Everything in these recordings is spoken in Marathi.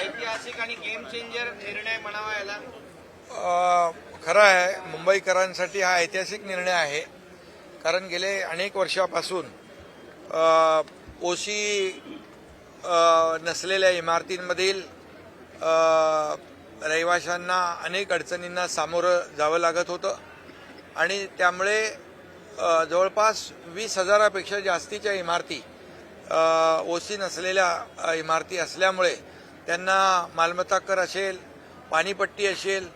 ऐतिहासिक आणि गेम चेंजर निर्णय म्हणावा याला. खरं आहे मुंबईकरांसाठी हा ऐतिहासिक निर्णय आहे. कारण गेले अनेक वर्षापासून ओसी ओशी नसलेल्या इमारतींमधील रहिवाशांना अनेक अडचणींना सामोरं जावं लागत होतं. आणि त्यामुळे जवळपास वीस हजारापेक्षा जास्तीच्या इमारती ओसी नसलेल्या इमारती असल्यामुळे त्यांना मालमत्ता कर असेल पाणीपट्टी असेल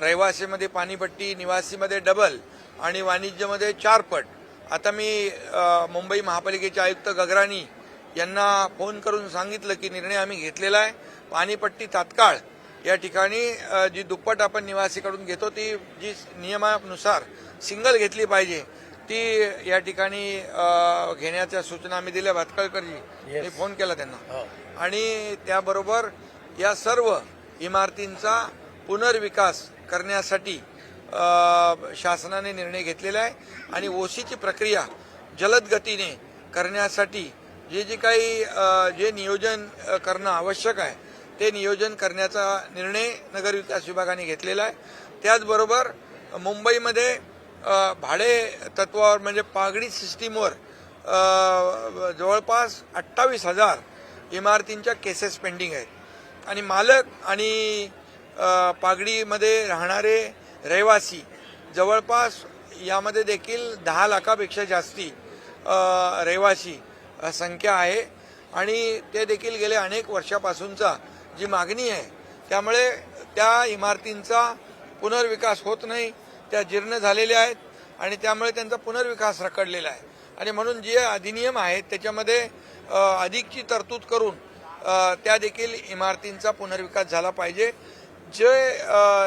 रहिवासीमध्ये पाणीपट्टी निवासीमध्ये डबल आणि वाणिज्यमध्ये चारपट. आता मी मुंबई महापालिकेचे आयुक्त गगराणी यांना फोन करून सांगितलं की निर्णय आम्ही घेतलेला आहे. पाणीपट्टी तात्काळ. या ठिकाणी जी दुप्पट आपण निवासीकडून घेतो ती जी नियमानुसार सिंगल घेतली पाहिजे ती या ठिकाणी घेण्याच्या सूचना आम्ही दिल्या भातकळकरजी मी फोन केला त्यांना. आणि त्याबरोबर या सर्व इमारतींचा पुनर्विकास करण्यासाठी शासनाने निर्णय घेतलेला आहे. आणि ओसीची प्रक्रिया जलद गतीने करण्यासाठी जे जे काही जे नियोजन करणं आवश्यक आहे ते नियोजन करण्याचा निर्णय नगरविकास विभागाने घेतलेला आहे. त्याचबरोबर मुंबईमध्ये भाडे तत्वावर म्हणजे पागडी सिस्टीमवर जवळपास अठ्ठावीस हजार इमारतींच्या केसेस पेंडिंग आहेत. आणि मालक आणि पागडीमध्ये राहणारे रहिवासी जवळपास यामध्ये देखील दहा लाखापेक्षा जास्ती रहिवासी संख्या आहे. आणि ते देखील गेले अनेक वर्षापासूनचा जी मागणी आहे त्यामुळे त्या इमारतींचा पुनर्विकास होत नाही. त्या जीर्ण झालेल्या आहेत आणि त्यामुळे त्यांचा पुनर्विकास रखडलेला आहे. आणि म्हणून जे अधिनियम आहेत त्याच्यामध्ये अधिकची तरतूद करून त्या देखील इमारतींचा पुनर्विकास झाला पाहिजे. जे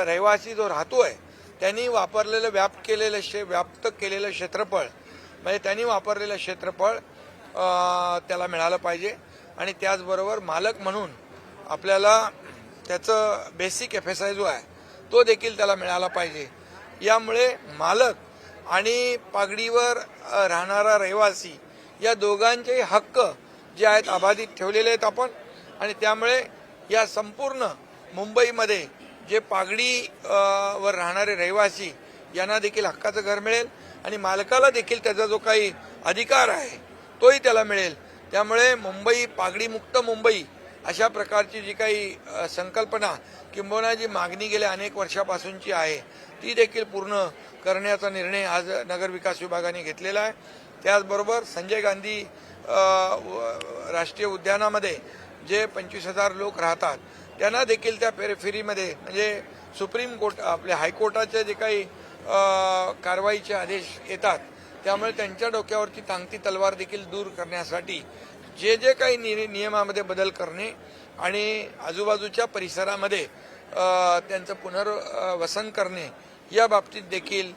रहिवासी जो राहतो आहे त्यांनी वापरलेलं व्याप केलेलं शे व्याप्त केलेलं क्षेत्रफळ म्हणजे त्यांनी वापरलेलं क्षेत्रफळ त्याला मिळालं पाहिजे. आणि त्याचबरोबर मालक म्हणून आपल्याला त्याचं बेसिक एफ एस आय जो आहे तो देखील त्याला मिळाला पाहिजे. यामुळे मालक आणि पागडीवर राहणारा रहिवासी या दोघांचेही हक्क जे आहेत अबाधित ठेवलेले आहेत आपण. आणि त्यामुळे या संपूर्ण मुंबईमध्ये जे पागडी वर राहणारे रहिवासी यांना देखील हक्काचं घर मिळेल आणि मालकाला देखील त्याचा जो काही अधिकार आहे तोही त्याला मिळेल. त्यामुळे मुंबई पागडीमुक्त मुंबई अशा प्रकारची जी काही संकल्पना किंबहुना जी मागणी गेल्या अनेक वर्षापासूनची आहे ती देखील पूर्ण करण्याचा निर्णय आज नगरविकास विभागाने घेतलेला आहे. त्याचबरोबर संजय गांधी व- राष्ट्रीय उद्यानामध्ये जे पंचवीस हजार लोक राहतात त्यांना देखील त्या फेरीमध्ये म्हणजे सुप्रीम कोर्ट आपल्या हायकोर्टाचे जे काही कारवाईचे आदेश येतात त्यामुळे त्यांच्या डोक्यावरची तांगती तलवार देखील दूर करण्यासाठी जे जे काही नि नियमामध्ये बदल करणे आणि आजूबाजूच्या परिसरामध्ये त्यांचं पुनर्वसन करणे या बाबतीत देखील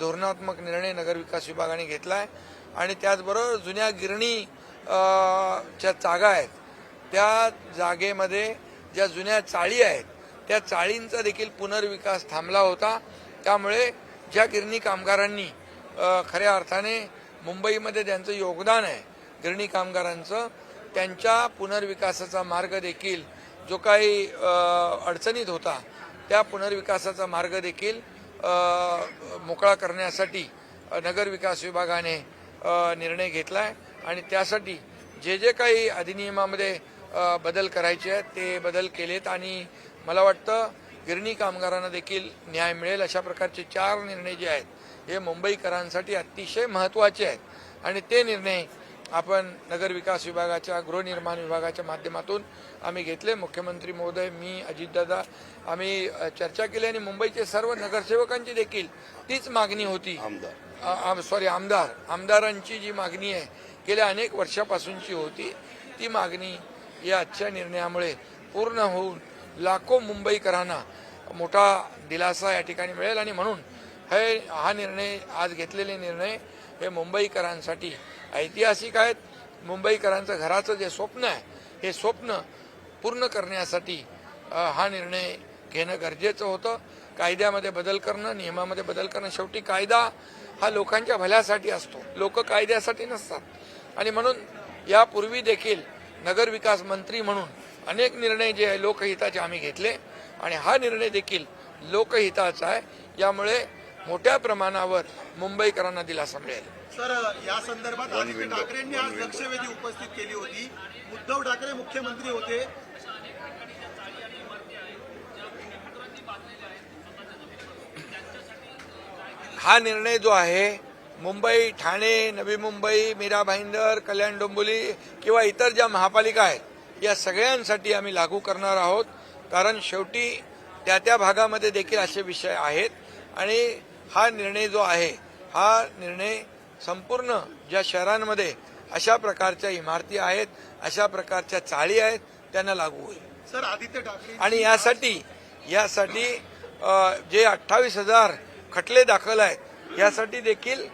धोरणात्मक निर्णय नगरविकास विभागाने घेतला आहे आणि त्याचबरोबर जुन्या गिरणी च्या जागा आहेत त्या जागेमध्ये ज्या जुन्या चाळी आहेत त्या चाळींचा देखील पुनर्विकास थांबला होता. त्यामुळे ज्या गिरणी कामगारांनी खऱ्या अर्थाने मुंबईमध्ये त्यांचं योगदान आहे गिरणी कामगारांचं त्यांच्या पुनर्विकासाचा मार्ग देखील जो काही अडचणीत होता त्या पुनर्विकासाचा मार्ग देखील मोकळा करण्यासाठी नगरविकास विभागाने निर्णय घेतला आहे आणि त्यासाठी जे जे काही अधिनियमामध्ये बदल करायचे आहेत ते बदल केलेत. आणि मला वाटतं गिरणी कामगारांना देखील न्याय मिळेल. अशा प्रकारचे चार निर्णय जे आहेत हे मुंबईकरांसाठी अतिशय महत्त्वाचे आहेत. आणि ते निर्णय आपण नगरविकास विभागाच्या गृहनिर्माण विभागाच्या माध्यमातून आम्ही घेतले. मुख्यमंत्री महोदय मी अजितदादा आम्ही चर्चा केली आणि मुंबईचे सर्व नगरसेवकांची देखील तीच मागणी होती. आमदार. सॉरी आमदार. आमदारांची जी मागणी आहे गेल्या अनेक वर्षापासूनची होती. ती मागणी या आजच्या निर्णयामुळे पूर्ण होऊन लाखो मुंबईकरांना मोठा दिलासा या ठिकाणी मिळेल आणि म्हणून हे हा निर्णय आज घेतलेले निर्णय हे मुंबईकरांसाठी ऐतिहासिक आहेत. मुंबईकरांचं घराचं जे स्वप्न आहे हे स्वप्न पूर्ण करण्यासाठी हा निर्णय घेणं गरजेचं होतं. कायद्यामध्ये बदल करणं नियमामध्ये बदल करणं शेवटी कायदा हा लोकांच्या भल्यासाठी असतो. लोक कायद्यासाठी नसतात. आणि म्हणून यापूर्वी देखील नगरविकास मंत्री म्हणून अनेक निर्णय जे आहे लोकहिताचे आम्ही घेतले. आणि हा निर्णय देखील लोकहिताचा आहे. यामुळे मोठ्या प्रमाणावर मुंबईकरांना दिलासा मिळेल. सर या संदर्भात आदित्य ठाकरेंनी आज लक्षवेधी उपस्थित केली होती. उद्धव ठाकरे मुख्यमंत्री होते. हा निर्णय जो आहे मुंबई ठाणे नवी मुंबई मीरा भाईंदर कल्याण डोंबिवली किंवा इतर ज्या महापालिका आहेत या सगळ्यांसाठी आम्ही लागू करणार आहोत. कारण शेवटी त्या त्या भागामध्ये देखील असे विषय आहेत. आणि हा निर्णय जो आहे हा निर्णय संपूर्ण ज्या शहरांमध्ये अशा प्रकारच्या इमारती आहेत अशा प्रकारच्या चाळी आहेत त्यांना लागू होईल. सर आदित्य ठाकरे आणि यासाठी यासाठी जे अठ्ठावीस हजार खटले दाखल आहेत यासाठी देखील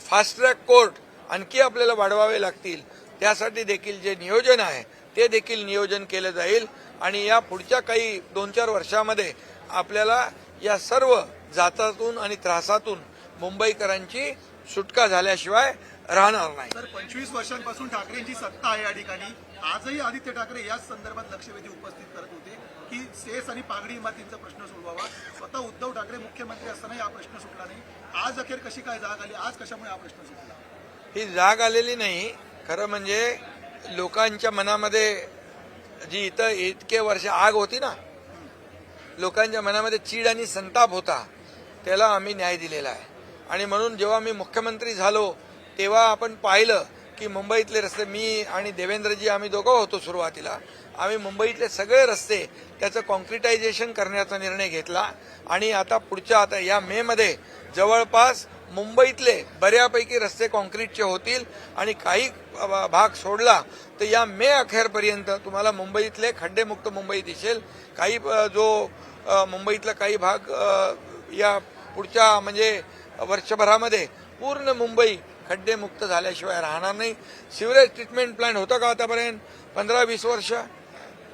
फास्ट ट्रॅक कोर्ट आणखी आपल्याला वाढवावे लागतील. त्यासाठी देखील जे नियोजन आहे ते देखील नियोजन केलं जाईल. आणि या पुढच्या काही दोन चार वर्षामध्ये आपल्याला या सर्व जातातून आणि त्रासातून मुंबईकरांची सुटका झाल्याशिवाय राहणार नाही. सर पंचवीस वर्षांपासून ठाकरेंची सत्ता आहे या ठिकाणी. आजही आदित्य ठाकरे याच संदर्भात लक्षवेधी उपस्थित करत होते की सेस आणि पागडी इमारतींचा प्रश्न सोडवावा. स्वतः उद्धव ठाकरे मुख्यमंत्री असताना हा प्रश्न सुटला नाही. आज अखेर कशी काय जाग आली? आज कशामुळे हा प्रश्न सुटला? ही जाग आलेली नाही. खरं म्हणजे लोकांच्या मनामध्ये जी इथं इतके वर्ष आग होती ना लोकांच्या मनामध्ये चीड आणि संताप होता. त्याला आम्ही न्याय दिलेला आहे. आणि म्हणून जेव्हा मी मुख्यमंत्री झालो तेव्हा आपण पाहिलं की मुंबईतले रस्ते मी आणि देवेंद्रजी आम्ही दोघं होतो सुरुवातीला. आम्ही मुंबईतले सगळे रस्ते त्याचं कॉन्क्रिटायझेशन करण्याचा निर्णय घेतला. आणि आता पुढच्या आता या मेमध्ये जवळपास मुंबईतले बऱ्यापैकी रस्ते कॉन्क्रीटचे होतील आणि काही भाग सोडला तर या मे अखेरपर्यंत तुम्हाला मुंबईतले खड्डेमुक्त मुंबई दिसेल. काही जो मुंबईतला काही भाग या पुढच्या म्हणजे वर्षभरामध्ये पूर्ण मुंबई खड्डेमुक्त झाल्याशिवाय राहणार नाही. सिवरेज ट्रीटमेंट प्लांट होता का आतापर्यंत? पंधरा वीस वर्ष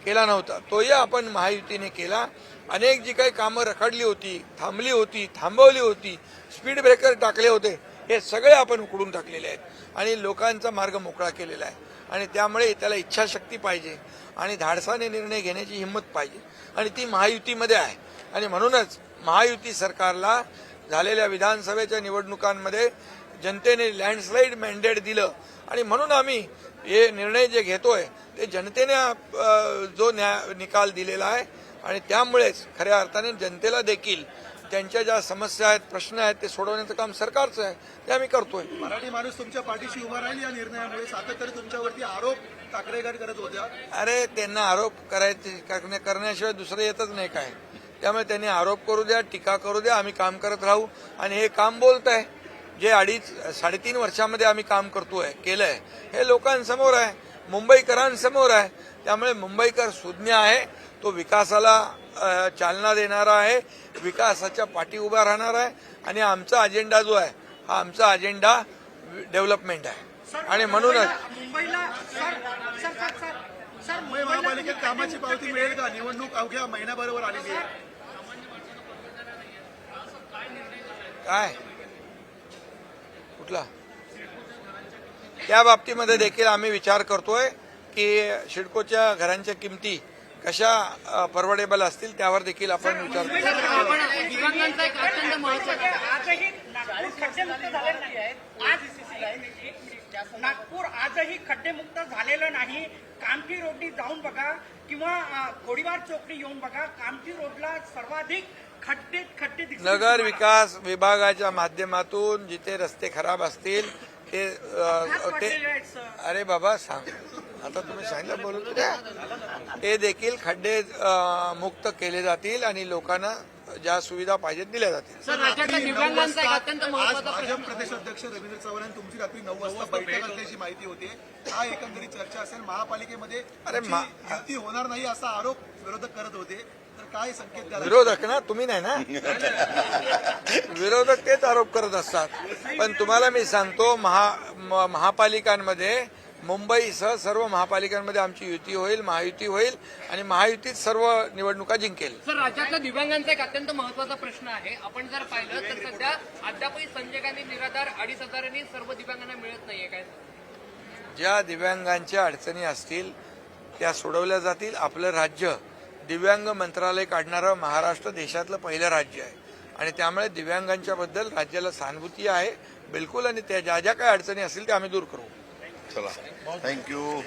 केला नव्हता. तोही आपण महायुतीने केला. अनेक जी काही कामं रखडली होती थांबली होती थांबवली होती स्पीड ब्रेकर टाकले होते हे सगळे आपण उकडून टाकलेले आहेत. आणि लोकांचा मार्ग मोकळा केलेला आहे. आणि त्यामुळे त्याला इच्छाशक्ती पाहिजे आणि धाडसाने निर्णय घेण्याची हिंमत पाहिजे. आणि ती महायुतीमध्ये आहे. आणि म्हणूनच महायुती सरकारला झालेल्या विधानसभेच्या निवडणुकांमध्ये जनतेने लँडस्लाईड मॅन्डेट दिलं. आणि म्हणून आम्ही हे निर्णय जे घेतोय ते जनतेने जो न्याय निकाल दिलेला आहे. आणि त्यामुळेच खऱ्या अर्थाने जनतेला देखील त्यांच्या ज्या समस्या आहेत प्रश्न आहेत ते सोडवण्याचं काम सरकारचं आहे ते आम्ही करतोय. मराठी माणूस तुमच्या पाठीशी उभा राहील या निर्णयामुळे. सातत्याने तुमच्यावरती आरोप ठाकरेगड करत होत्या. अरे त्यांना आरोप करायचे करण्या- करण्याशिवाय दुसरं येतच नाही काय. त्यामुळे त्यांनी आरोप करू द्या टीका करू द्या आम्ही काम करत राहू. आणि हे काम बोलत आहे जे अडीच साडेतीन वर्षामध्ये आम्ही काम करतोय केलंय हे लोकांसमोर आहे मुंबईकरांसमोर आहे. त्यामुळे मुंबईकर सुज्ञ आहे तो विकासाला चालना देणारा आहे विकासाच्या पाठी उभा राहणार आहे आणि आमचा अजेंडा जो आहे हा आमचा अजेंडा डेव्हलपमेंट आहे. आणि म्हणूनच मुंबईला मुंबई महापालिकेत कामाची पावती मिळेल का? निवडणूक अवघ्या महिन्याबरोबर आलेली आहे. काय? कुठला? त्या बाबतीमध्ये देखील आम्ही विचार करतोय की शिडकोच्या घरांच्या किमती कशा परवडेबल असतील त्यावर देखील आपण विचार नागपूर खड्डेमुक्त झालेलं नाही आहेत आज नागपूर आजही खड्डेमुक्त झालेलं नाही. कामठी रोडनी जाऊन बघा किंवा गोडीबार चौकडी येऊन बघा. कामठी रोडला सर्वाधिक नगर. विकास विभागाच्या माध्यमातून जिथे रस्ते खराब असतील ते ते. अरे बाबा सांग. आता तुम्ही सांगितलं बोलू द्या ते देखील खड्डे मुक्त केले जातील आणि लोकांना ज्या सुविधा पाहिजेत दिल्या जातील. भाजप प्रश्न प्रदेश अध्यक्ष रवींद्र चव्हाण यांनी तुमची रात्री नऊ वाजता बैठक असल्याची माहिती होती. हा एकंदरीत चर्चा असेल. महापालिकेमध्ये अरे होणार नाही असा आरोप विरोधक करत होते. तर काय संकेत द्याल विरोधक ना तुम्ही नाही ना? विरोधक तेच आरोप करत असतात. पण तुम्हाला मी सांगतो महा म- महापालिकांमध्ये मुंबईसह सर्व महापालिकांमध्ये आमची युती होईल महायुती होईल आणि महायुतीत सर्व निवडणुका जिंकेल. सर राज्यातल्या दिव्यांगांचा एक अत्यंत महत्त्वाचा प्रश्न आहे. आपण जर पाहिलं तर सध्या अद्यापही संजय गांधी निराधार अडीच हजारांनी सर्व दिव्यांगांना मिळत नाहीये काय ज्या दिव्यांगांच्या अडचणी असतील त्या सोडवल्या जातील. आपलं राज्य दिव्यांग मंत्रालय काढणारं महाराष्ट्र देशातलं पहिलं राज्य आहे. आणि त्यामुळे दिव्यांगांच्याबद्दल राज्याला सहानुभूती आहे. बिलकुल आणि त्या ज्या ज्या काही अडचणी असतील त्या आम्ही दूर करू. चला. थँक्यू